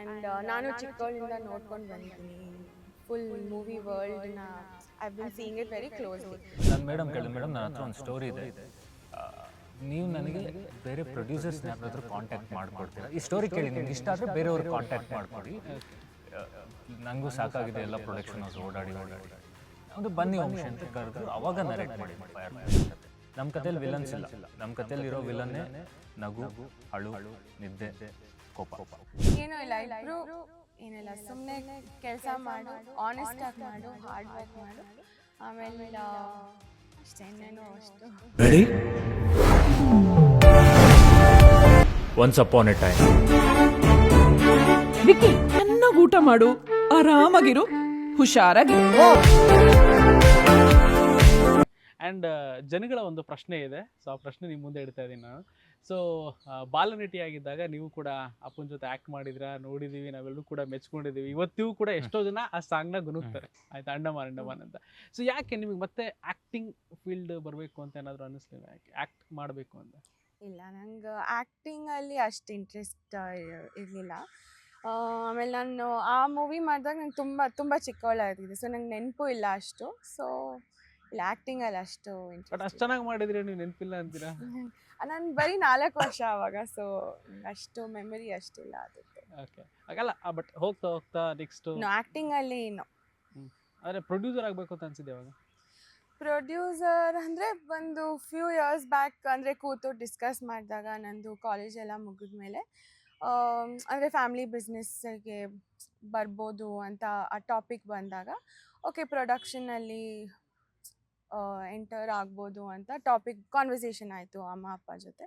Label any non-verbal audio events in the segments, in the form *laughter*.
And ನಾನು ಚಿಕ್ಕವಳಿಂದ ನೋಡ್ಕೊಂಡು ಬಂದಿದ್ದೀನಿ. Full movie ವರ್ಲ್ಡ್ನ I been seeing it very closely ನಾನು ಮೇಡಮ್ ಕೇಳಿ ಮೇಡಮ್ ನನ್ನ ಹತ್ರ ಒಂದು ಸ್ಟೋರಿ ಇದೆ. ನೀವು ನನಗೆ ಬೇರೆ ಪ್ರೊಡ್ಯೂಸರ್ಸ್ ಯಾರಾದರೂ ಕಾಂಟ್ಯಾಕ್ಟ್ ಮಾಡ್ಕೊಡ್ತೀರಾ? ಈ ಸ್ಟೋರಿ ಕೇಳಿ ನಿಮ್ಗೆ ಇಷ್ಟ ಆದರೆ ಬೇರೆಯವ್ರು ಕಾಂಟ್ಯಾಕ್ಟ್ ಮಾಡ್ಕೊಡಿ. ನನಗೂ ಸಾಕಾಗಿದೆ ಎಲ್ಲ ಪ್ರೊಡಕ್ಷನ್ ಹೌಸ್ ಓಡಾಡಿ ಓಡಾಡಿ. ಒಂದು ಬನ್ನಿ ವಂಶ ಅಂತ ಕರೆದ್ರು ಅವಾಗ ನರೇಟ್ ಮಾಡಿ. ಫೈರ್ ನಮ್ಮ ಕಥೆಯಲ್ಲಿ ವಿಲನ್ಸ್ ಇಲ್ಲ. ನಮ್ಮ ಕಥೆಯಲ್ಲಿ ಇರೋ ವಿಲನ್ನೇ ನಗು ಹಳು ನಿದ್ದೆ. ಕೋಪ ಏನೂ ಇಲ್ಲ ಇಬ್ರು ಏನಿಲ್ಲ ಸುಮ್ಮನೆ ಕೆಲಸ ಮಾಡು ಆನೆಸ್ಟ್ ಆಗಿ ಮಾಡು ಹಾರ್ಡ್ ವರ್ಕ್ ಮಾಡು ಆಮೇಲೆ ಅಷ್ಟೇ ಇನ್ನೇನು ಅಷ್ಟು ready once upon a time Vicky ಚೆನ್ನಾಗಿ ಊಟ ಮಾಡು ಆರಾಮಾಗಿರು ಹುಷಾರಾಗಿರು ಆ್ಯಂಡ್ ಜನಗಳ ಒಂದು ಪ್ರಶ್ನೆ ಇದೆ ಸೊ ಆ ಪ್ರಶ್ನೆ ನಿಮ್ಮ ಮುಂದೆ ಇಡ್ತಾ ಇದ್ದೀನಿ ನಾನು ಸೊ ಬಾಲನಟಿಯಾಗಿದ್ದಾಗ ನೀವು ಕೂಡ ಅಪ್ಪನ ಜೊತೆ ಆ್ಯಕ್ಟ್ ಮಾಡಿದ್ರ? ನೋಡಿದ್ದೀವಿ ನಾವೆಲ್ಲರೂ ಕೂಡ ಮೆಚ್ಕೊಂಡಿದ್ದೀವಿ ಇವತ್ತಿಗೂ ಕೂಡ ಎಷ್ಟೋ ಜನ ಆ ಸಾಂಗ್ನ ಗುನುಗ್ತಾರೆ. ಆಯ್ತಾ? ಅಂಡಮಾನ್ ಅಂಡಮಾನ್ ಅಂತ. ಸೊ ಯಾಕೆ ನಿಮಗೆ ಮತ್ತೆ ಆ್ಯಕ್ಟಿಂಗ್ ಫೀಲ್ಡ್ ಬರಬೇಕು ಅಂತ ಏನಾದರೂ ಅನ್ನಿಸ್ಲಿಲ್ಲ ಯಾಕೆ ಆ್ಯಕ್ಟ್ ಮಾಡಬೇಕು ಅಂತ? ಇಲ್ಲ ನಂಗೆ ಆ್ಯಕ್ಟಿಂಗಲ್ಲಿ ಅಷ್ಟು ಇಂಟ್ರೆಸ್ಟ್ ಇರಲಿಲ್ಲ. ಆಮೇಲೆ ನಾನು ಆ ಮೂವಿ ಮಾಡಿದಾಗ ನಂಗೆ ತುಂಬ ತುಂಬ ಚಿಕ್ಕವಳಾಗಿದೆ ಸೊ ನಂಗೆ ನೆನಪು ಇಲ್ಲ ಅಷ್ಟು. ಸೊ ಇಲ್ಲ ಆ್ಯಕ್ಟಿಂಗಲ್ಲಿ ಅಷ್ಟು ಬಟ್ ಅಷ್ಟು ಚೆನ್ನಾಗಿ ಮಾಡಿದ್ರೆ ನೀವು ನೆನಪಿಲ್ಲ ಅಂತೀರಾ? *laughs* ನಾನು ಬರೀ ನಾಲ್ಕು ವರ್ಷ ಆವಾಗ ಸೊ ಅಷ್ಟು ಮೆಮೊರಿ ಅಷ್ಟಿಲ್ಲ ಅದಕ್ಕೆ ಓಕೆ ಆಗಲ್ಲ ಬಟ್ ಹೋಗ್ತಾ ಹೋಗ್ತಾ ನೆಕ್ಸ್ಟು ಇನ್ನು ಆ್ಯಕ್ಟಿಂಗಲ್ಲಿ ಏನು ಆದರೆ ಪ್ರೊಡ್ಯೂಸರ್ ಆಗಬೇಕು ಅಂತ ಅನ್ಸಿದೆ ಅವಾಗ ಪ್ರೊಡ್ಯೂಸರ್ ಅಂದರೆ ಒಂದು ಫ್ಯೂ ಇಯರ್ಸ್ ಬ್ಯಾಕ್ ಅಂದರೆ ಕೂತು ಡಿಸ್ಕಸ್ ಮಾಡಿದಾಗ ನಂದು ಕಾಲೇಜ್ ಎಲ್ಲ ಮುಗಿದ್ಮೇಲೆ ಅಂದರೆ ಫ್ಯಾಮಿಲಿ ಬಿಸ್ನೆಸ್ಗೆ ಬರ್ಬೋದು ಅಂತ ಆ ಟಾಪಿಕ್ ಬಂದಾಗ ಓಕೆ ಪ್ರೊಡಕ್ಷನಲ್ಲಿ ಎಂಟರ್ ಆಗ್ಬೋದು ಅಂತ ಟಾಪಿಕ್ ಕಾನ್ವರ್ಸೇಷನ್ ಆಯಿತು ಅಮ್ಮ ಅಪ್ಪ ಜೊತೆ.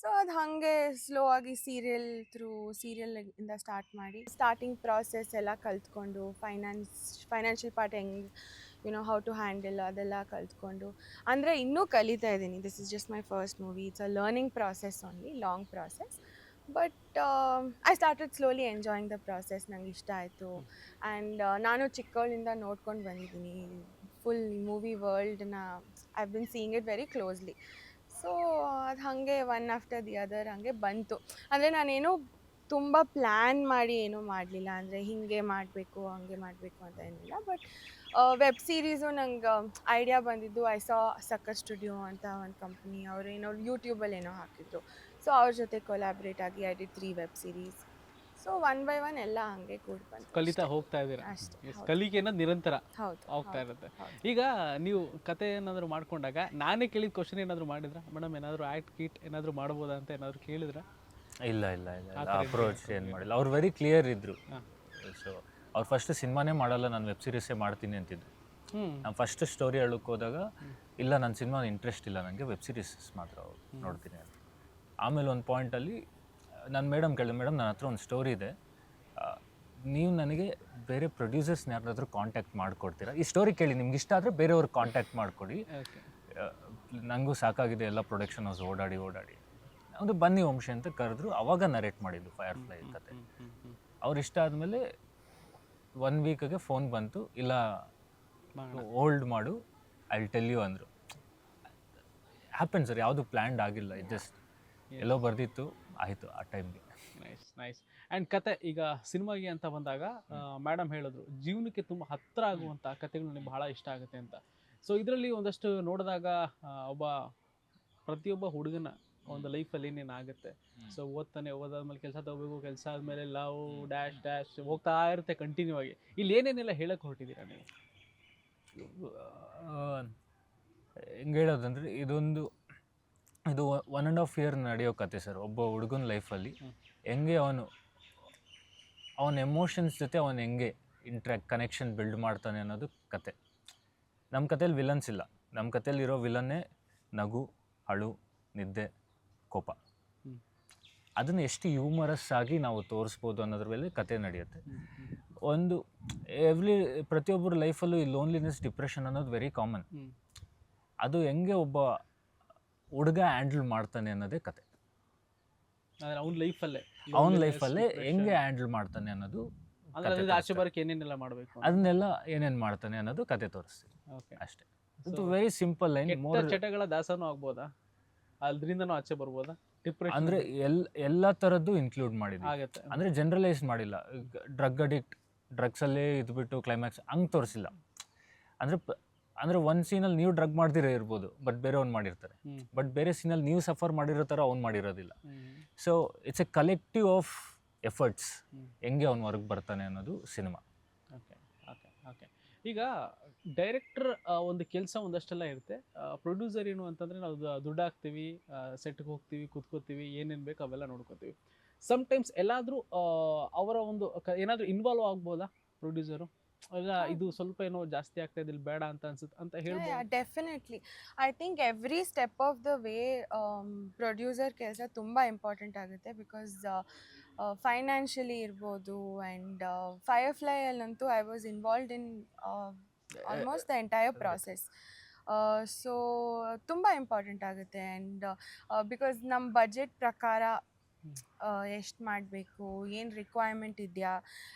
ಸೊ ಅದು ಹಾಗೆ ಸ್ಲೋ ಆಗಿ ಸೀರಿಯಲ್ ಥ್ರೂ ಸೀರಿಯಲ್ ಇಂದ ಸ್ಟಾರ್ಟ್ ಮಾಡಿ ಸ್ಟಾರ್ಟಿಂಗ್ ಪ್ರಾಸೆಸ್ ಎಲ್ಲ ಕಲ್ತ್ಕೊಂಡು ಫೈನಾನ್ಸ್ ಫೈನಾನ್ಷಿಯಲ್ ಪಾರ್ಟ್ ಹೆಂಗ್ you know how to handle ಅದೆಲ್ಲ ಕಲ್ತ್ಕೊಂಡು ಅಂದರೆ ಇನ್ನೂ ಕಲಿತಾ ಇದ್ದೀನಿ. This is just my first movie it's a learning process only long process but I started slowly enjoying the process ನಂಗೆ ಇಷ್ಟ ಆಯಿತು. ಆ್ಯಂಡ್ ನಾನು ಚಿಕ್ಕವಳಿಂದ ನೋಡ್ಕೊಂಡು ಬಂದಿದ್ದೀನಿ. Full movie ವರ್ಲ್ಡ್ನ I been seeing it very closely so ಅದು ಹಾಗೆ ಒನ್ ಆಫ್ಟರ್ ದಿ ಅದರ್ ಹಾಗೆ ಬಂತು. ಅಂದರೆ ನಾನೇನು ತುಂಬ ಪ್ಲ್ಯಾನ್ ಮಾಡಿ ಏನೂ ಮಾಡಲಿಲ್ಲ. ಅಂದರೆ ಹೀಗೆ ಮಾಡಬೇಕು, ಹಂಗೆ ಮಾಡಬೇಕು ಅಂತ ಏನಿಲ್ಲ. ಬಟ್ ವೆಬ್ ಸೀರೀಸು ನಂಗೆ ಐಡಿಯಾ ಬಂದಿದ್ದು ಐ ಸಾ ಸಕ್ಕರ್ ಸ್ಟುಡಿಯೋ ಅಂತ ಒಂದು ಕಂಪ್ನಿ ಅವರು ಏನೋ ಯೂಟ್ಯೂಬಲ್ಲಿ ಏನೋ ಹಾಕಿದ್ರು. ಸೊ ಅವ್ರ ಜೊತೆ ಕೊಲಾಬ್ರೇಟ್ ಆಗಿ I did three web series so one by one ಎಲ್ಲ ಹಂಗೆ ಕೂಡ ಬಂತು ಕಲಿತಾ ಹೋಗ್ತಾ ಇದ್ದೀರಾ? Yes, ಕಲಿಕೆ ಅನ್ನೋದು ನಿರಂತರ ಹೌದು ಹೋಗ್ತಾ ಇರುತ್ತೆ. ಈಗ ನೀವು ಕತೆ ಏನಾದ್ರು ಮಾಡ್ಕೊಂಡಾಗ ನಾನೇ ಕೇಳಿದ ಕ್ವಶನ್ ಏನಾದ್ರು ಮಾಡಿದ್ರ? ಮೇಡಮ್ ಏನಾದ್ರು ಆಕ್ಟ್ ಕೀಟ್ ಏನಾದ್ರು ಮಾಡ್ಬೋದಾ ಅಂತ ಏನಾದ್ರು ಕೇಳಿದ್ರ? ಇಲ್ಲ ಇಲ್ಲ ಇಲ್ಲ ಅಪ್ರೋಚ್ ಏನು ಮಾಡಿಲ್ಲ. ಅವ್ರು ವೆರಿ ಕ್ಲಿಯರ್ ಇದ್ರು. ಸೊ ಅವ್ರು ಫಸ್ಟ್ ಸಿನಿಮಾನೇ ಮಾಡಲ್ಲ ನಾನು ವೆಬ್ ಸೀರೀಸೇ ಮಾಡ್ತೀನಿ ಅಂತಿದ್ರು. ನಾನು ಫಸ್ಟ್ ಸ್ಟೋರಿ ಹೇಳಕ್ಕೆ ಹೋದಾಗ ಇಲ್ಲ ನನ್ನ ಸಿನಿಮಾ ಇಂಟ್ರೆಸ್ಟ್ ಇಲ್ಲ ನನಗೆ ವೆಬ್ ಸೀರೀಸ್ ಮಾತ್ರ ನೋಡ್ತೀನಿ ಅಂತ. ಆಮೇಲೆ ಒಂದು ಪಾಯಿಂಟಲ್ಲಿ ನಾನು ಮೇಡಮ್ ಕೇಳಿದೆ ಮೇಡಮ್ ನನ್ನ ಹತ್ರ ಒಂದು ಸ್ಟೋರಿ ಇದೆ. ನೀವು ನನಗೆ ಬೇರೆ ಪ್ರೊಡ್ಯೂಸರ್ಸ್ ಯಾರಾದರೂ ಕಾಂಟ್ಯಾಕ್ಟ್ ಮಾಡಿಕೊಡ್ತೀರಾ? ಈ ಸ್ಟೋರಿ ಕೇಳಿ ನಿಮ್ಗೆ ಇಷ್ಟ ಆದರೆ ಬೇರೆಯವ್ರಿಗೆ ಕಾಂಟ್ಯಾಕ್ಟ್ ಮಾಡಿಕೊಡಿ. ನನಗೂ ಸಾಕಾಗಿದೆ ಎಲ್ಲ ಪ್ರೊಡಕ್ಷನ್ ಹೌಸ್ ಓಡಾಡಿ ಓಡಾಡಿ. ಒಂದು ಬನ್ನಿ ವಂಶ ಅಂತ ಕರೆದ್ರು ಅವಾಗ ನರೇಟ್ ಮಾಡಿದ್ದು ಫೈರ್ ಫ್ಲೈ ಕತೆ. ಅವ್ರು ಇಷ್ಟ ಆದಮೇಲೆ ಒನ್ ವೀಕಿಗೆ ಫೋನ್ ಬಂತು ಇಲ್ಲ ಓಲ್ಡ್ ಮಾಡು ಐ ಟೆಲ್ ಯು ಅಂದರು. ಹ್ಯಾಪನ್ ಸರ್ ಯಾವುದು ಪ್ಲ್ಯಾಂಡ್ ಆಗಿಲ್ಲ ಜಸ್ಟ್ ಎಲ್ಲೋ ಬರ್ದಿತ್ತು. ಆಯಿತು ಆ ಟೈಮ್ಗೆ. ನೈಸ್ ನೈಸ್ ಆ್ಯಂಡ್ ಕತೆ ಈಗ ಸಿನಿಮಾಗೆ ಅಂತ ಬಂದಾಗ ಮೇಡಮ್ ಹೇಳಿದ್ರು ಜೀವನಕ್ಕೆ ತುಂಬ ಹತ್ತಿರ ಆಗುವಂಥ ಕತೆಗಳು ನಿಮ್ಗೆ ಬಹಳ ಇಷ್ಟ ಆಗುತ್ತೆ ಅಂತ. ಸೊ ಇದರಲ್ಲಿ ಒಂದಷ್ಟು ನೋಡಿದಾಗ ಒಬ್ಬ ಪ್ರತಿಯೊಬ್ಬ ಹುಡುಗನ ಒಂದು ಲೈಫಲ್ಲಿ ಏನೇನು ಆಗುತ್ತೆ. ಸೊ ಓದ್ತಾನೆ ಓದಾದ್ಮೇಲೆ ಕೆಲಸ ತಗೋಬೇಕು ಕೆಲಸ ಆದಮೇಲೆ ಲವ್ ಡ್ಯಾಶ್ ಡ್ಯಾಶ್ ಹೋಗ್ತಾ ಇರುತ್ತೆ ಕಂಟಿನ್ಯೂ ಆಗಿ. ಇಲ್ಲಿ ಏನೇನೆಲ್ಲ ಹೇಳಕ್ಕೆ ಹೊರಟಿದ್ದೀರಾ ನೀವು? ಹೆಂಗೆ ಹೇಳೋದಂದ್ರೆ ಇದೊಂದು ಇದು ಒನ್ ಆ್ಯಂಡ್ ಹಾಫ್ ಇಯರ್ ನಡೆಯೋ ಕತೆ ಸರ್ ಒಬ್ಬ ಹುಡುಗನ ಲೈಫಲ್ಲಿ. ಹೆಂಗೆ ಅವನು ಅವನ ಎಮೋಷನ್ಸ್ ಜೊತೆ ಅವನು ಹೆಂಗೆ ಇಂಟ್ರ್ಯಾಕ್ಟ್ ಕನೆಕ್ಷನ್ ಬಿಲ್ಡ್ ಮಾಡ್ತಾನೆ ಅನ್ನೋದು ಕತೆ. ನಮ್ಮ ಕಥೆಯಲ್ಲಿ ವಿಲನ್ಸ್ ಇಲ್ಲ. ನಮ್ಮ ಕಥೆಯಲ್ಲಿ ಇರೋ ವಿಲನ್ನೇ ನಗು ಅಳು ನಿದ್ದೆ ಕೋಪ. ಅದನ್ನು ಎಷ್ಟು ಹ್ಯೂಮರಸ್ ಆಗಿ ನಾವು ತೋರಿಸ್ಬೋದು ಅನ್ನೋದ್ರ ಮೇಲೆ ಕತೆ ನಡೆಯುತ್ತೆ. ಒಂದು ಎವ್ರಿ ಪ್ರತಿಯೊಬ್ಬರ ಲೈಫಲ್ಲೂ ಈ ಲೋನ್ಲಿನೆಸ್ ಡಿಪ್ರೆಷನ್ ಅನ್ನೋದು ವೆರಿ ಕಾಮನ್ ಅದು ಹೆಂಗೆ ಒಬ್ಬ ಹುಡುಗ ಹ್ಯಾಂಡಲ್ ಮಾಡ್ತಾನೆ ಅನ್ನೋದೇ ಕತೆ. ಅವನ ಲೈಫಲ್ಲೇ ಅವನ ಲೈಫಲ್ಲೇ ಹೆಂಗೆ ಹ್ಯಾಂಡಲ್ ಮಾಡ್ತಾನೆ ಅನ್ನೋದು ಅಂದ್ರೆ ಅದ್ರಿಂದ ಆಚೆ. ಬರಕ್ಕೆ ಏನೇನೆಲ್ಲ ಮಾಡಬೇಕು ಅದನ್ನೆಲ್ಲ ಏನೇನು ಮಾಡ್ತಾನೆ ಅನ್ನೋದು ಕತೆ ತೋರಿಸ್ತೀವಿ. ಓಕೆ. ಅಷ್ಟೇ. ಇದು ವೆರಿ ಸಿಂಪಲ್ ಲೈನ್ ಮೋರ್ ಚಟಗಳ ದಾಸನೂ ಆಗ್ಬೋದಾ? ಅದ್ರಿಂದನೂ ಆಚೆ ಬರ್ಬೋದಾ? ಅಂದ್ರೆ ಎಲ್ ಎಲ್ಲ ತರದ್ದು ಇನ್ಕ್ಲೂಡ್ ಮಾಡಿದ್ವಿ. ಆಗತ್ತೆ. ಅಂದ್ರೆ ಜನರಲೈಸ್ ಮಾಡಿಲ್ಲ. ಡ್ರಗ್ ಅಡಿಕ್ಟ್ ಡ್ರಗ್ಸ್ ಡ್ರಗ್ಸಲ್ಲೇ ಇದ್ಬಿಟ್ಟು ಕ್ಲೈಮ್ಯಾಕ್ಸ್ ಹಂಗ್ ತೋರಿಸಿಲ್ಲ. ಅಂದ್ರೆ ಅಂದ್ರೆ ಒಂದು ಸೀನಲ್ಲಿ ನೀವು ಡ್ರಗ್ ಮಾಡ್ದಿರೋ ಇರ್ಬೋದು ಬಟ್ ಬೇರೆ ಅವ್ನು ಮಾಡಿರ್ತಾರೆ. ಬಟ್ ಬೇರೆ ಸೀನಲ್ಲಿ ನೀವು ಸಫರ್ ಮಾಡಿರೋ ಥರ ಅವ್ನು ಮಾಡಿರೋದಿಲ್ಲ. So it's a collective of efforts ಹೆಂಗೆ ಅವ್ನು ಹೊರಗೆ ಬರ್ತಾನೆ ಅನ್ನೋದು ಸಿನಿಮಾ ಓಕೆ ಓಕೆ ಓಕೆ ಈಗ ಡೈರೆಕ್ಟರ್ ಒಂದು ಕೆಲಸ ಒಂದಷ್ಟೆಲ್ಲ ಇರುತ್ತೆ. ಪ್ರೊಡ್ಯೂಸರ್ ಏನು ಅಂತಂದರೆ ನಾವು ದುಡ್ಡು ಹಾಕ್ತೀವಿ ಸೆಟ್ಗೆ ಹೋಗ್ತೀವಿ ಕುತ್ಕೋತೀವಿ ಏನೇನು ಬೇಕು ಅವೆಲ್ಲ ನೋಡ್ಕೋತೀವಿ. ಸಮ್ಟೈಮ್ಸ್ ಎಲ್ಲಾದರೂ ಅವರ ಒಂದು ಏನಾದರೂ ಇನ್ವಾಲ್ವ್ ಆಗ್ಬೋದಾ ಪ್ರೊಡ್ಯೂಸರು ಇಲ್ಲ ಇದು ಸ್ವಲ್ಪ ಏನೋ ಜಾಸ್ತಿ ಆಗ್ತಾ ಇದೆ ಬೇಡ ಅಂತ ಅನ್ಸುತ್ತೆ ಅಂತ ಹೇಳ್ಬೋದು. Definitely I think every step of the way producer ಕೆಲಸ ತುಂಬ ಇಂಪಾರ್ಟೆಂಟ್ ಆಗುತ್ತೆ ಬಿಕಾಸ್ ಫೈನಾನ್ಷಿಯಲಿ ಇರ್ಬೋದು and ಫೈರ್ಫ್ಲೈಯಲ್ಲಂತೂ I was involved in almost the entire process so ತುಂಬ ಇಂಪಾರ್ಟೆಂಟ್ ಆಗುತ್ತೆ ಆ್ಯಂಡ್ ಬಿಕಾಸ್ ನಮ್ಮ ಬಜೆಟ್ ಪ್ರಕಾರ ಎಷ್ಟು ಮಾಡಬೇಕು? ಏನು ರಿಕ್ವೈರ್ಮೆಂಟ್ ಇದೆಯಾ?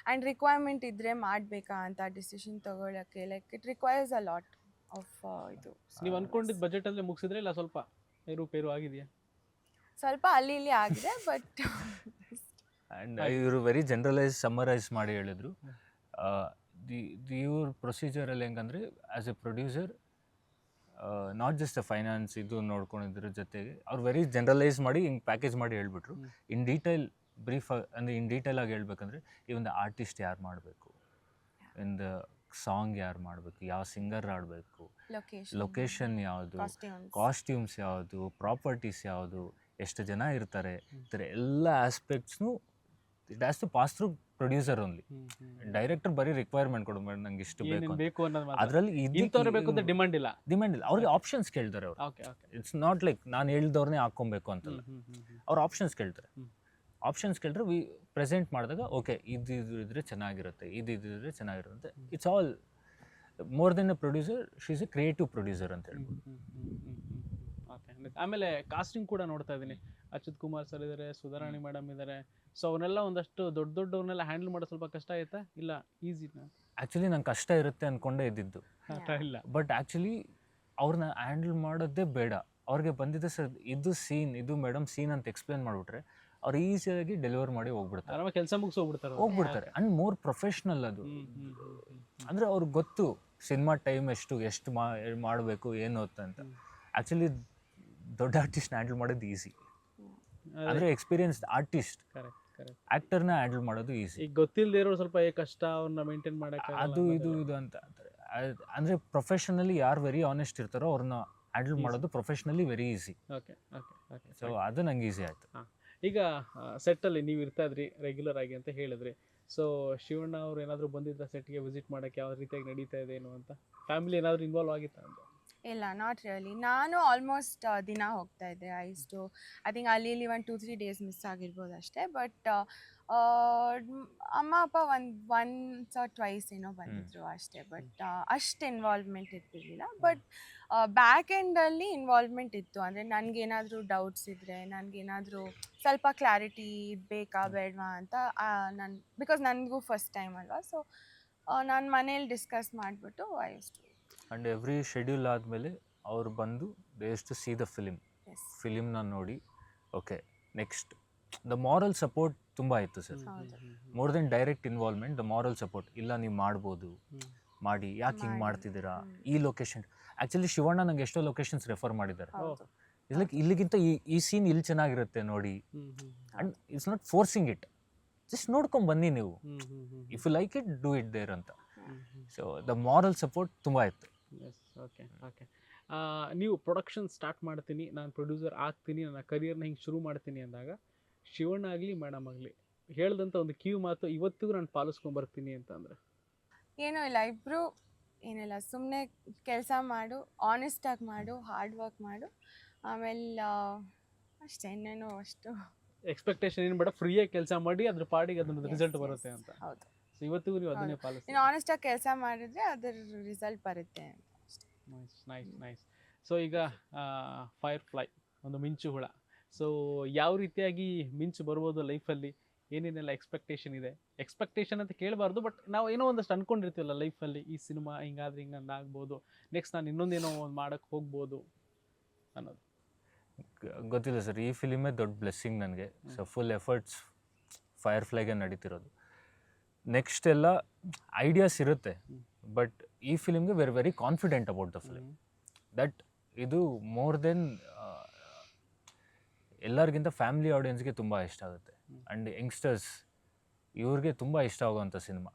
ಆ್ಯಂಡ್ ರಿಕ್ವೈರ್ಮೆಂಟ್ ಇದ್ದರೆ ಮಾಡಬೇಕಾ ಅಂತ ಡಿಸಿಷನ್ ತೊಗೊಳಕ್ಕೆ? Like it requires a lot of ಇದು ನೀವು ಅನ್ಕೊಂಡಿದ್ದ ಬಜೆಟಲ್ಲೇ ಮುಗಿಸಿದ್ರೆ ಇಲ್ಲ ಸ್ವಲ್ಪ ಏರುಪೇರು ಆಗಿದೆಯಾ? ಸ್ವಲ್ಪ ಅಲ್ಲಿ ಇಲ್ಲಿ ಆಗಿದೆ ಬಟ್ ಆ್ಯಂಡ್ ಇವರು ವೆರಿ ಜನರಲೈಸ್ ಸಮ್ಮರೈಸ್ ಮಾಡಿ ಹೇಳಿದ್ರು. ದಿ ದಿ ಇವ್ರ ಪ್ರೊಸೀಜರಲ್ಲಿ ಹೆಂಗಂದರೆ as a producer not just a finance ಇದು ನೋಡ್ಕೊಂಡಿದ್ರ ಜೊತೆಗೆ ಅವ್ರು ವೆರಿ ಜನರಲೈಸ್ ಮಾಡಿ ಹಿಂಗೆ ಪ್ಯಾಕೇಜ್ ಮಾಡಿ ಹೇಳ್ಬಿಟ್ರು. ಇನ್ ಡೀಟೇಲ್ ಬ್ರೀಫ್ ಅಂದರೆ ಇನ್ ಡೀಟೇಲ್ ಆಗಿ ಹೇಳ್ಬೇಕಂದ್ರೆ ಈ ಒಂದು ಆರ್ಟಿಸ್ಟ್ ಯಾರು ಮಾಡಬೇಕು? ಒಂದು ಸಾಂಗ್ ಯಾರು ಮಾಡಬೇಕು? ಯಾವ ಸಿಂಗರ್ ಆಡಬೇಕು ಲೊಕೇಶನ್ ಯಾವುದು? ಕಾಸ್ಟ್ಯೂಮ್ಸ್ ಕಾಸ್ಟ್ಯೂಮ್ಸ್ ಯಾವುದು? ಪ್ರಾಪರ್ಟೀಸ್ ಯಾವುದು? ಎಷ್ಟು ಜನ ಇರ್ತಾರೆ? ಈ ಥರ ಎಲ್ಲ ಆಸ್ಪೆಕ್ಟ್ಸ್ನು it has to pass through producer only director ಬರೀ ರಿಕ್ವೈರ್ಮೆಂಟ್ ಕೊಡು ಮೇಡಮ್ ನಂಗೆ ಇಷ್ಟು ಬೇಕು ಬೇಕು ಅನ್ನೋದು ಅದರಲ್ಲಿ ಇಂಥವ್ರೆ ಬೇಕು ಅಂತ ಡಿಮಾಂಡ್ ಇಲ್ಲ. ಡಿಮ್ಯಾಂಡ್ ಇಲ್ಲ. ಅವ್ರಿಗೆ ಆಪ್ಷನ್ಸ್ ಕೇಳ್ತಾರೆ ಅವ್ರು. ಇಟ್ಸ್ ನಾಟ್ ಲೈಕ್ ನಾನು ಹೇಳ್ದವ್ರನ್ನೇ ಹಾಕ್ಕೊಬೇಕು ಅಂತಲ್ಲ. ಅವ್ರು ಆಪ್ಷನ್ಸ್ ಕೇಳ್ತಾರೆ. ಆಪ್ಷನ್ಸ್ ಕೇಳಿದ್ರೆ ವಿ ಪ್ರೆಸೆಂಟ್ ಮಾಡಿದಾಗ ಓಕೆ ಇದು ಇದು ಇದ್ರೆ ಚೆನ್ನಾಗಿರುತ್ತೆ ಇದು ಇದು ಇದ್ರೆ ಚೆನ್ನಾಗಿರುತ್ತೆ. It's all more than a producer she is a creative producer ಅಂತ ಹೇಳ್ಬೋದು. ಆಮೇಲೆ ಕಾಸ್ಟಿಂಗ್ ಕೂಡ ನೋಡ್ತಾ ಇದ್ದೀನಿ. ಅಚ್ಯುತ್ ಕುಮಾರ್ ಸರ್ ಇದ್ದಾರೆ ಸುಧಾರಾಣಿ ಮೇಡಮ್ ಇದ್ದಾರೆ ಸೊ ಅವನ್ನೆಲ್ಲ ಒಂದಷ್ಟು ದೊಡ್ಡ ದೊಡ್ಡವ್ರನ್ನೆಲ್ಲ ಹ್ಯಾಂಡಲ್ ಮಾಡೋ ಸ್ವಲ್ಪ ಕಷ್ಟ ಆಯ್ತಾ? ಇಲ್ಲ ಈಸಿ ಆ್ಯಕ್ಚುಲಿ ನಂಗೆ ಕಷ್ಟ ಇರುತ್ತೆ ಅಂದ್ಕೊಂಡೇ ಇದ್ದಿದ್ದು. ಇಲ್ಲ. ಬಟ್ ಆ್ಯಕ್ಚುಲಿ ಅವ್ರನ್ನ ಹ್ಯಾಂಡಲ್ ಮಾಡೋದೇ ಬೇಡ. ಅವ್ರಿಗೆ ಬಂದಿದ್ದ ಸರ್ ಇದು ಸೀನ್ ಇದು ಮೇಡಮ್ ಸೀನ್ ಅಂತ ಎಕ್ಸ್ಪ್ಲೇನ್ ಮಾಡಿಬಿಟ್ರೆ ಅವ್ರು ಈಸಿಯಾಗಿ ಡೆಲಿವರ್ ಮಾಡಿ ಹೋಗ್ಬಿಡ್ತಾರೆ. ಆರಾಮಾಗಿ ಕೆಲಸ ಮುಗಿಸಿ ಹೋಗ್ಬಿಡ್ತಾರೆ ಹೋಗ್ಬಿಡ್ತಾರೆ. ಅಂಡ್ ಮೋರ್ ಪ್ರೊಫೆಷ್ನಲ್ ಅದು. ಅಂದರೆ ಅವ್ರಿಗೆ ಗೊತ್ತು ಸಿನಿಮಾ ಟೈಮ್ ಎಷ್ಟು ಎಷ್ಟು ಮಾ ಮಾಡಬೇಕು ಏನು ಅಂತ ಆ್ಯಕ್ಚುಲಿ ದೊಡ್ಡ ಆರ್ಟಿಸ್ಟ್ ಹ್ಯಾಂಡಲ್ ಮಾಡೋದು ಈಸಿ ಅದೇ, ಅಂದರೆ ಎಕ್ಸ್ಪೀರಿಯನ್ಸ್ಡ್ ಆರ್ಟಿಸ್ಟ್ correct. ಹ್ಯಾಂಡಲ್ ಮಾಡೋದು ಈಸಿ ಈಗ ಗೊತ್ತಿಲ್ಲದೆ ಇರೋರು ಸ್ವಲ್ಪ ಏ ಕಷ್ಟ ಅವ್ರನ್ನ ಮೇಂಟೈನ್ ಮಾಡಕ್ಕೆ ಅದು ಇದು ಇದು ಅಂತ ಅಂತಾರೆ. ಅದ್- ಅಂದ್ರೆ ಪ್ರೊಫೆಷನಲಿ ಯಾರು ವೆರಿ ಆನೆಸ್ಟ್ ಇರ್ತಾರೋ ಅವ್ರನ್ನ ಹ್ಯಾಂಡಲ್ ಮಾಡೋದು professionally very easy okay okay okay so ಅದು ನಂಗೆ ಈಸಿ ಆಯಿತು. ಈಗ ಸೆಟ್ಟಲ್ಲಿ ನೀವು ಇರ್ತಾ ಇದ್ರಿ ರೆಗ್ಯುಲರ್ ಆಗಿ ಅಂತ ಹೇಳಿದ್ರಿ. ಸೊ ಶಿವಣ್ಣ ಅವ್ರು ಏನಾದರೂ ಬಂದಿದ್ದ ಸೆಟ್ಗೆ ವಿಸಿಟ್ ಮಾಡೋಕ್ಕೆ ಯಾವ ರೀತಿಯಾಗಿ ನಡೀತಾ ಇದೆ ಏನು ಅಂತ? ಫ್ಯಾಮಿಲಿ ಏನಾದರೂ ಇನ್ವಾಲ್ವ್ ಆಗಿತ್ತಾ ಅಂತ ಇಲ್ಲ ನಾಟ್ ರಿಯಲಿ ನಾನು ಆಲ್ಮೋಸ್ಟ್ ದಿನ ಹೋಗ್ತಾ ಇದ್ದೆ ಐಸ್ಟು ಐ ಥಿಂಕ್ ಅಲ್ಲಿ ಇಲ್ಲಿ ಒಂದು ಟೂ ತ್ರೀ ಡೇಸ್ ಮಿಸ್ ಆಗಿರ್ಬೋದು ಅಷ್ಟೇ ಬಟ್ ಅಮ್ಮ ಅಪ್ಪ ಒಂದು ಒನ್ಸ್ ಆರ್ ಟ್ವೈಸ್ ಏನೋ ಬಂದಿದ್ರು ಅಷ್ಟೇ ಬಟ್ ಅಷ್ಟು ಇನ್ವಾಲ್ವ್ಮೆಂಟ್ ಇರ್ತಿರ್ಲಿಲ್ಲ ಬಟ್ ಬ್ಯಾಕ್ ಎಂಡಲ್ಲಿ ಇನ್ವಾಲ್ವ್ಮೆಂಟ್ ಇತ್ತು ಅಂದರೆ ನನಗೇನಾದರೂ ಡೌಟ್ಸ್ ಇದ್ದರೆ ನನಗೇನಾದರೂ ಸ್ವಲ್ಪ ಕ್ಲಾರಿಟಿ ಬೇಕಾ ಬೇಡವಾ ಅಂತ ನಾನು ಬಿಕಾಸ್ ನನಗೂ ಫಸ್ಟ್ ಟೈಮ್ ಅಲ್ವಾ ಸೊ ನಾನು ಮನೇಲಿ ಡಿಸ್ಕಸ್ ಮಾಡಿಬಿಟ್ಟು I to and every schedule ಆದಮೇಲೆ ಅವ್ರು ಬಂದು days to see the film. ಫಿಲಿಮ್ನ ನೋಡಿ okay next the moral support ತುಂಬ ಇತ್ತು sir. More than direct involvement the moral support ಇಲ್ಲ ನೀವು ಮಾಡ್ಬೋದು ಮಾಡಿ ಯಾಕೆ ಹಿಂಗೆ ಮಾಡಿ. ಮಾಡ್ತಿದ್ದೀರಾ? ಈ ಲೊಕೇಶನ್ ಆ್ಯಕ್ಚುಲಿ ಶಿವಣ್ಣ ನಂಗೆ ಎಷ್ಟೋ ಲೊಕೇಶನ್ಸ್ ರೆಫರ್ ಮಾಡಿದ್ದಾರೆ. ಇಟ್ಸ್ ಲೈಕ್ ಇಲ್ಲಿಗಿಂತ ಈ ಈ ಸೀನ್ ಇಲ್ಲಿ ಚೆನ್ನಾಗಿರುತ್ತೆ ನೋಡಿ. And it's not forcing it. Just ನೋಡ್ಕೊಂಡು ಬನ್ನಿ ನೀವು. If you like it do it there ಅಂತ. ಸೊ ದ ಮಾರಲ್ ಸಪೋರ್ಟ್ ತುಂಬ ಇತ್ತು. ಎಸ್ ಓಕೆ ಓಕೆ ನೀವು ಪ್ರೊಡಕ್ಷನ್ ಸ್ಟಾರ್ಟ್ ಮಾಡ್ತೀನಿ ನಾನು ಪ್ರೊಡ್ಯೂಸರ್ ಆಗ್ತೀನಿ ನನ್ನ ಕರಿಯರ್ನ ಹಿಂಗೆ ಶುರು ಮಾಡ್ತೀನಿ ಅಂದಾಗ ಶಿವಣ್ಣ ಆಗಲಿ ಮೇಡಮ್ ಆಗಲಿ ಹೇಳ್ದಂಥ ಒಂದು ಕ್ಯೂ ಮಾತು ಇವತ್ತಿಗೂ ನಾನು ಪಾಲಿಸ್ಕೊಂಡು ಬರ್ತೀನಿ ಅಂತ ಅಂದ್ರೆ ಏನೂ ಇಲ್ಲ ಇಬ್ಬರು ಏನಿಲ್ಲ ಸುಮ್ಮನೆ ಕೆಲಸ ಮಾಡು ಆನೆಸ್ಟಾಗಿ ಮಾಡು ಹಾರ್ಡ್ ವರ್ಕ್ ಮಾಡು ಆಮೇಲೆ ಅಷ್ಟೇ ಇನ್ನೇನು ಅಷ್ಟು. ಎಕ್ಸ್ಪೆಕ್ಟೇಷನ್ ಏನು ಬೇಡ ಫ್ರೀಯಾಗಿ ಕೆಲಸ ಮಾಡಿ ಅದ್ರ ಪಾಡಿಗೆ ಅದ್ರ Yes, ರಿಸಲ್ಟ್ ಬರುತ್ತೆ ಅಂತ. ಹೌದು. ಸೊ ಇವತ್ತಿಗೂ ನೀವು ಅದನ್ನೇ. ಪಾಲಿಸ್ತೀವಿ ನೀನು ಆನೆಸ್ಟಾಗಿ ಕೆಲಸ ಮಾಡಿದ್ರೆ ಅದರ ರಿಸಲ್ಟ್ ಬರುತ್ತೆ. ನೈಸ್ ನೈಸ್ ನೈಸ್ ಸೊ ಈಗ ಫೈರ್ ಫ್ಲೈ ಒಂದು ಮಿಂಚು ಹುಳ. ಸೊ ಯಾವ ರೀತಿಯಾಗಿ ಮಿಂಚು ಬರ್ಬೋದು ಲೈಫಲ್ಲಿ ಏನೇನೆಲ್ಲ ಎಕ್ಸ್ಪೆಕ್ಟೇಷನ್ ಇದೆ? ಎಕ್ಸ್ಪೆಕ್ಟೇಷನ್ ಅಂತ ಕೇಳಬಾರ್ದು ಬಟ್ ನಾವು ಏನೋ ಒಂದಷ್ಟು ಅನ್ಕೊಂಡಿರ್ತೀವಲ್ಲ ಲೈಫಲ್ಲಿ ಈ ಸಿನಿಮಾ ಹಿಂಗಾದ್ರೆ ಹಿಂಗೆ ಆಗ್ಬೋದು. ನೆಕ್ಸ್ಟ್ ನಾನು ಇನ್ನೊಂದೇನೋ ಒಂದು ಮಾಡೋಕ್ಕೆ ಹೋಗ್ಬೋದು ಅನ್ನೋದು. ಗೊತ್ತಿಲ್ಲ ಸರ್. ಈ ಫಿಲಿಮೇ ದೊಡ್ಡ ಬ್ಲೆಸ್ಸಿಂಗ್ ನನಗೆ. ಸೊ ಫುಲ್ ಎಫರ್ಟ್ಸ್ ಫೈರ್ ಫ್ಲೈಗೆ ನಡೀತಿರೋದು. ನೆಕ್ಸ್ಟ್ ಎಲ್ಲ ಐಡಿಯಾಸ್ ಇರುತ್ತೆ. ಬಟ್ ಈ ಫಿಲಿಮ್ಗೆ very very confident about the film that ಇದು ಮೋರ್ ದೆನ್ ಎಲ್ಲರಿಗಿಂತ ಫ್ಯಾಮಿಲಿ ಆಡಿಯನ್ಸ್ಗೆ ತುಂಬ ಇಷ್ಟ ಆಗುತ್ತೆ. ಆ್ಯಂಡ್ ಯಂಗ್ಸ್ಟರ್ಸ್ ಇವ್ರಿಗೆ ತುಂಬ ಇಷ್ಟ ಆಗುವಂಥ ಸಿನಿಮಾ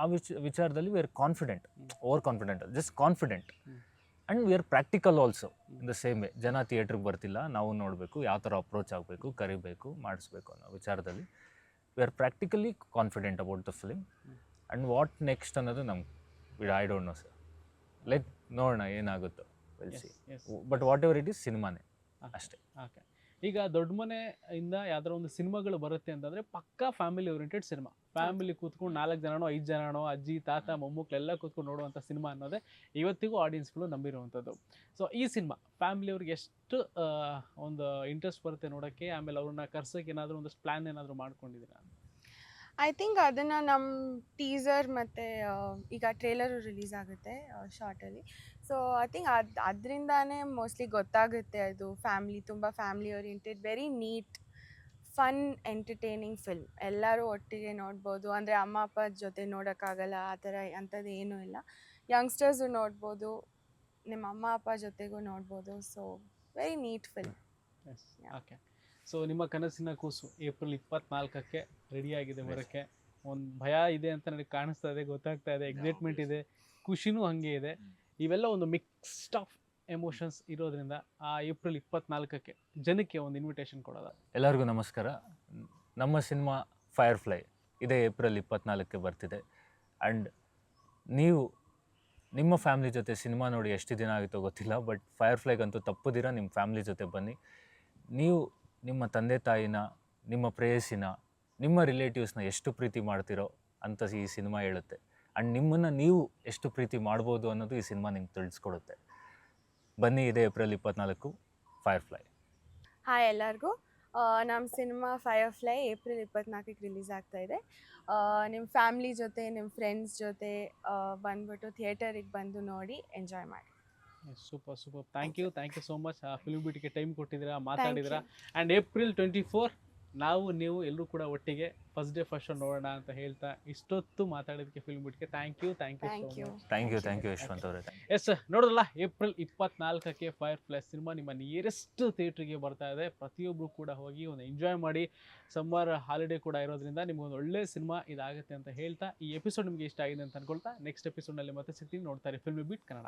ಆ ವಿಚ, ವಿಚಾರದಲ್ಲಿ we are confident over confident just confident and we are practical also in the same way ಜನ ಥಿಯೇಟ್ರಿಗೆ ಬರ್ತಿಲ್ಲ, ನಾವು ನೋಡಬೇಕು ಯಾವ ಥರ ಅಪ್ರೋಚ್ ಆಗಬೇಕು, ಕರಿಬೇಕು, ಮಾಡಿಸ್ಬೇಕು ಅನ್ನೋ ವಿಚಾರದಲ್ಲಿ. We are practically confident about the film and what next ಅನ್ನೋದು ನಮ್ಗೆ I don't know sir like ನೋಡೋಣ ಏನಾಗುತ್ತೋ. See but whatever it is ಸಿನಿಮಾನೇ ಅಷ್ಟೇ. ಓಕೆ ಈಗ ದೊಡ್ಡ ಮನೆಯಿಂದ ಯಾವ್ದಾರ ಒಂದು ಸಿನಿಮಾಗಳು ಬರುತ್ತೆ ಅಂತಂದರೆ ಪಕ್ಕಾ ಫ್ಯಾಮಿಲಿ ಓರಿಯೆಂಟೆಡ್ ಸಿನಿಮಾ ಫ್ಯಾಮಿಲಿ ಕೂತ್ಕೊಂಡು ನಾಲ್ಕು ಜನನೋ ಐದು ಜನನೋ ಅಜ್ಜಿ ತಾತ ಮೊಮ್ಮಕ್ಕಳೆಲ್ಲ ಕೂತ್ಕೊಂಡು ನೋಡುವಂಥ ಸಿನಿಮಾ ಅನ್ನೋದೇ ಇವತ್ತಿಗೂ ಆಡಿಯನ್ಸ್ಗಳು ನಂಬಿರುವಂಥದ್ದು. ಸೊ ಈ ಸಿನಿಮಾ ಫ್ಯಾಮಿಲಿಯವ್ರಿಗೆ ಎಷ್ಟು ಒಂದು ಇಂಟ್ರೆಸ್ಟ್ ಬರುತ್ತೆ ನೋಡೋಕ್ಕೆ ಆಮೇಲೆ ಅವ್ರನ್ನ ಕರ್ಸೋಕೆ ಏನಾದರೂ ಒಂದಷ್ಟು ಪ್ಲ್ಯಾನ್ ಏನಾದರೂ ಮಾಡ್ಕೊಂಡಿದ್ದೀರಾ? ಐ ಥಿಂಕ್ ಅದನ್ನು ನಮ್ಮ ಟೀಸರ್ ಮತ್ತು ಈಗ ಟ್ರೇಲರು ರಿಲೀಸ್ ಆಗುತ್ತೆ ಶಾರ್ಟಲ್ಲಿ ಸೊ ಐ ಥಿಂಕ್ ಅದು ಅದರಿಂದಾನೇ ಮೋಸ್ಟ್ಲಿ ಗೊತ್ತಾಗುತ್ತೆ ಅದು ಫ್ಯಾಮ್ಲಿ ತುಂಬ family oriented very neat fun entertaining film ಎಲ್ಲರೂ ಒಟ್ಟಿಗೆ ನೋಡ್ಬೋದು. ಅಂದರೆ ಅಮ್ಮ ಅಪ್ಪ ಜೊತೆ ನೋಡೋಕ್ಕಾಗಲ್ಲ ಆ ಥರ ಅಂಥದ್ದು ಏನೂ ಇಲ್ಲ. ಯಂಗ್ಸ್ಟರ್ಸು ನೋಡ್ಬೋದು. ನಿಮ್ಮ ಅಮ್ಮ ಅಪ್ಪ ಜೊತೆಗೂ ನೋಡ್ಬೋದು. So very neat film yes okay so ನಿಮ್ಮ ಕನಸಿನ ಕೂಸು ಏಪ್ರಿಲ್ ಇಪ್ಪತ್ನಾಲ್ಕಕ್ಕೆ ರೆಡಿಯಾಗಿದೆ ಬರೋಕ್ಕೆ. ಒಂದು ಭಯ ಇದೆ ಅಂತ ನನಗೆ ಕಾಣಿಸ್ತಾ ಇದೆ ಗೊತ್ತಾಗ್ತಾ ಇದೆ ಎಕ್ಸೈಟ್ಮೆಂಟ್ ಇದೆ ಖುಷಿನೂ ಹಾಗೆ ಇದೆ. ಇವೆಲ್ಲ ಒಂದು ಮಿಕ್ಸ್ಡ್ ಆಫ್ ಎಮೋಷನ್ಸ್ ಇರೋದ್ರಿಂದ ಆ ಏಪ್ರಿಲ್ ಇಪ್ಪತ್ನಾಲ್ಕಕ್ಕೆ ಜನಕ್ಕೆ ಒಂದು ಇನ್ವಿಟೇಷನ್ ಕೊಡೋದ. ಎಲ್ಲರಿಗೂ ನಮಸ್ಕಾರ. ನಮ್ಮ ಸಿನಿಮಾ ಫೈರ್ ಫ್ಲೈ ಇದೇ ಏಪ್ರಿಲ್ ಇಪ್ಪತ್ನಾಲ್ಕಕ್ಕೆ ಬರ್ತಿದೆ. ಆ್ಯಂಡ್ ನೀವು ನಿಮ್ಮ ಫ್ಯಾಮ್ಲಿ ಜೊತೆ ಸಿನಿಮಾ ನೋಡಿ ಎಷ್ಟು ದಿನ ಆಗುತ್ತೋ ಗೊತ್ತಿಲ್ಲ ಬಟ್ ಫೈರ್ ಫ್ಲೈಗಂತೂ ತಪ್ಪದಿರ ನಿಮ್ಮ ಫ್ಯಾಮ್ಲಿ ಜೊತೆ ಬನ್ನಿ. ನೀವು ನಿಮ್ಮ ತಂದೆ ತಾಯಿನ, ನಿಮ್ಮ ಪ್ರೇಯಸಿನ, ನಿಮ್ಮ ರಿಲೇಟಿವ್ಸ್ನ ಎಷ್ಟು ಪ್ರೀತಿ ಮಾಡ್ತಿರೋ ಅಂತ ಈ ಸಿನಿಮಾ ಹೇಳುತ್ತೆ. ಆ್ಯಂಡ್ ನಿಮ್ಮನ್ನು ನೀವು ಎಷ್ಟು ಪ್ರೀತಿ ಮಾಡ್ಬೋದು ಅನ್ನೋದು ಈ ಸಿನಿಮಾ ನಿಮ್ಗೆ ತಿಳಿಸ್ಕೊಡುತ್ತೆ. ಬನ್ನಿ ಇದೆ ಏಪ್ರಿಲ್ ಇಪ್ಪತ್ನಾಲ್ಕು ಫೈರ್ ಫ್ಲೈ ಹಾಯ್ ಎಲ್ಲರಿಗೂ ನಮ್ಮ ಸಿನಿಮಾ ಫೈರ್ ಫ್ಲೈ ಏಪ್ರಿಲ್ ಇಪ್ಪತ್ನಾಲ್ಕಕ್ಕೆ ರಿಲೀಸ್ ಆಗ್ತಾ ಇದೆ. ನಿಮ್ಮ ಫ್ಯಾಮ್ಲಿ ಜೊತೆ ನಿಮ್ಮ ಫ್ರೆಂಡ್ಸ್ ಜೊತೆ ಆ, ಬಂದ್ಬಿಟ್ಟು ಥಿಯೇಟರಿಗೆ ಬಂದು ನೋಡಿ ಎಂಜಾಯ್ ಮಾಡಿ. Super super thank you thank you so much film ಬಿಟ್ಟಿಗೆ time ಕೊಟ್ಟಿದ್ದೀರಾ ಮಾತಾಡಿದ್ದೀರಾ. ಆ್ಯಂಡ್ ಏಪ್ರಿಲ್ ಟ್ವೆಂಟಿ ಫೋರ್ ನಾವು ನೀವು ಎಲ್ಲರೂ ಕೂಡ ಒಟ್ಟಿಗೆ ಫಸ್ಟ್ ಡೇ ಫಸ್ಟ್ ಶೋ ನೋಡೋಣ ಅಂತ ಹೇಳ್ತಾ ಇಷ್ಟೊತ್ತು ಮಾತಾಡೋದಕ್ಕೆ film ಬಿಟ್ಟಿಗೆ thank you thank you thank you thank you Yashwant ಅವರೇ. ಎಸ್ ನೋಡೋದಲ್ಲ ಏಪ್ರಿಲ್ ಇಪ್ಪತ್ನಾಲ್ಕಕ್ಕೆ ಫೈರ್ ಪ್ಲಸ್ ಸಿನಿಮಾ ನಿಮ್ಮ ನಿಯರೆಸ್ಟ್ ಥಿಯೇಟ್ರಿಗೆ ಬರ್ತಾ ಇದೆ. ಪ್ರತಿಯೊಬ್ಬರು ಕೂಡ ಹೋಗಿ ಒಂದು ಎಂಜಾಯ್ ಮಾಡಿ. ಸಮ್ಮರ್ ಹಾಲಿಡೇ ಕೂಡ ಇರೋದ್ರಿಂದ ನಿಮ್ಗೊಂದು ಒಳ್ಳೆ ಸಿನಿಮಾ ಇದಾಗುತ್ತೆ ಅಂತ ಹೇಳ್ತಾ ಈ ಎಪಿಸೋಡ್ ನಿಮಗೆ ಇಷ್ಟ ಆಗಿದೆ ಅಂತ ಅನ್ಕೊಳ್ತಾ ನೆಕ್ಸ್ಟ್ ಎಪಿಸೋಡ್ನಲ್ಲಿ ಮತ್ತೆ ಸಿಗ್ತೀನಿ. ನೋಡ್ತಾರೆ ಫಿಲ್ಮ್ ಬಿಟ್ ಕನ್ನಡ